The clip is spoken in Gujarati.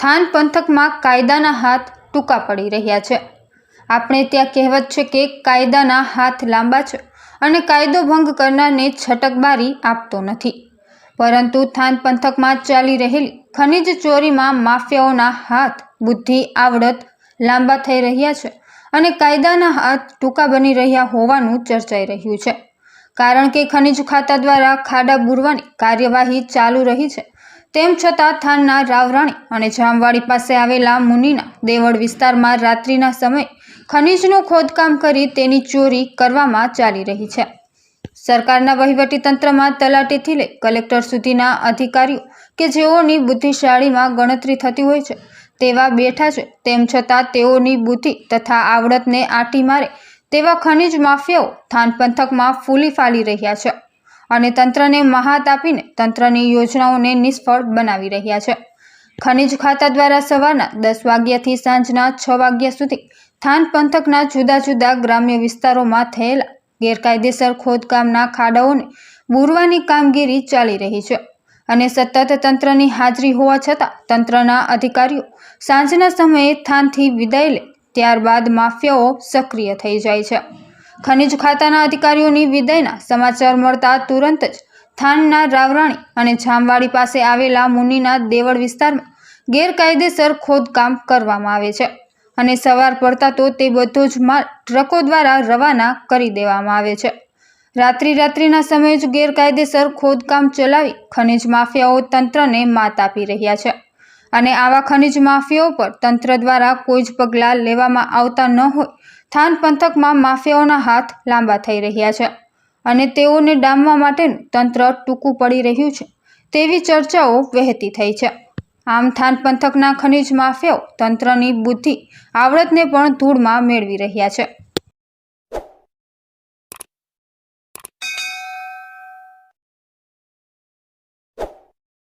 થાન પંથકમાં કાયદાના હાથ ટૂંકા પડી રહ્યા છે. આપણે ત્યાં કહેવત છે કે કાયદાના હાથ લાંબા છે અને કાયદો ભંગ કરનારને છટકબારી આપતો નથી. પરંતુ થાન પંથકમાં ચાલી રહેલી ખનિજ ચોરીમાં માફિયાઓના હાથ, બુદ્ધિ, આવડત લાંબા થઈ રહ્યા છે અને કાયદાના હાથ ટૂંકા બની રહ્યા હોવાનું ચર્ચાઈ રહ્યું છે. કારણ કે ખનિજ ખાતા દ્વારા ખાડા બુરવાની કાર્યવાહી ચાલુ રહી છે તેમ છતાં થાનના રાવરાણી અને જામવાડી પાસે આવેલા મુનિના દેવળ વિસ્તારમાં રાત્રિના સમયે ખનિજનું ખોદકામ કરી તેની ચોરી કરવામાં ચાલી રહી છે. સરકારના વહીવટી તંત્રમાં તલાટીથી લઈ કલેક્ટર સુધીના અધિકારીઓ કે જેઓની બુદ્ધિશાળીમાં ગણતરી થતી હોય છે તેવા બેઠા છે. તેમ છતાં તેઓની બુદ્ધિ તથા આવડતને આંટી મારે તેવા ખનિજ માફિયાઓ થાન પંથકમાં ફૂલી ફાલી રહ્યા છે. અને તંત્રને મહાત આપીને તંત્રની યોજનાઓને નિષ્ફળ બનાવી રહ્યા છે. ખનિજ ખાતા દ્વારા સવારના દસ વાગ્યાથી સાંજના છ વાગ્યા સુધી થાન પંથકના જુદા જુદા ગ્રામ્ય વિસ્તારોમાં થયેલા ગેરકાયદેસર ખોદકામના ખાડાઓને બૂરવાની કામગીરી ચાલી રહી છે અને સતત તંત્રની હાજરી હોવા છતાં તંત્રના અધિકારીઓ સાંજના સમયે થાનથી વિદાય લે ત્યારબાદ માફિયાઓ સક્રિય થઈ જાય છે. ખનિજ ખાતાના અધિકારીઓની વિદાયના સમાચાર મળતા તુરંત જ થાનના રાવરાણી અને જામવાડી પાસે આવેલા મુનિના દેવળ વિસ્તારમાં ગેરકાયદેસર ખોદકામ કરવામાં આવે છે અને સવાર પડતા તો તે બધો જ માલ ટ્રકો દ્વારા રવાના કરી દેવામાં આવે છે. રાત્રિ રાત્રિના સમયે જ ગેરકાયદેસર ખોદકામ ચલાવી ખનિજ માફિયાઓ તંત્રને માત આપી રહ્યા છે. અને આવા ખનિજ માફિયાઓ પર તંત્ર દ્વારા કોઈ જ પગલાં લેવામાં આવતા ન હોય. થાન પંથકમાં માફિયાઓના હાથ લાંબા થઈ રહ્યા છે અને તેઓને ડામવા માટેનું તંત્ર ટૂંકું પડી રહ્યું છે. તેવી ચર્ચાઓ વહેતી થઈ છે. આમ થાન પંથકના ખનિજ માફિયાઓ તંત્રની બુદ્ધિ, આવડતને પણ ધૂળમાં મેળવી રહ્યા છે.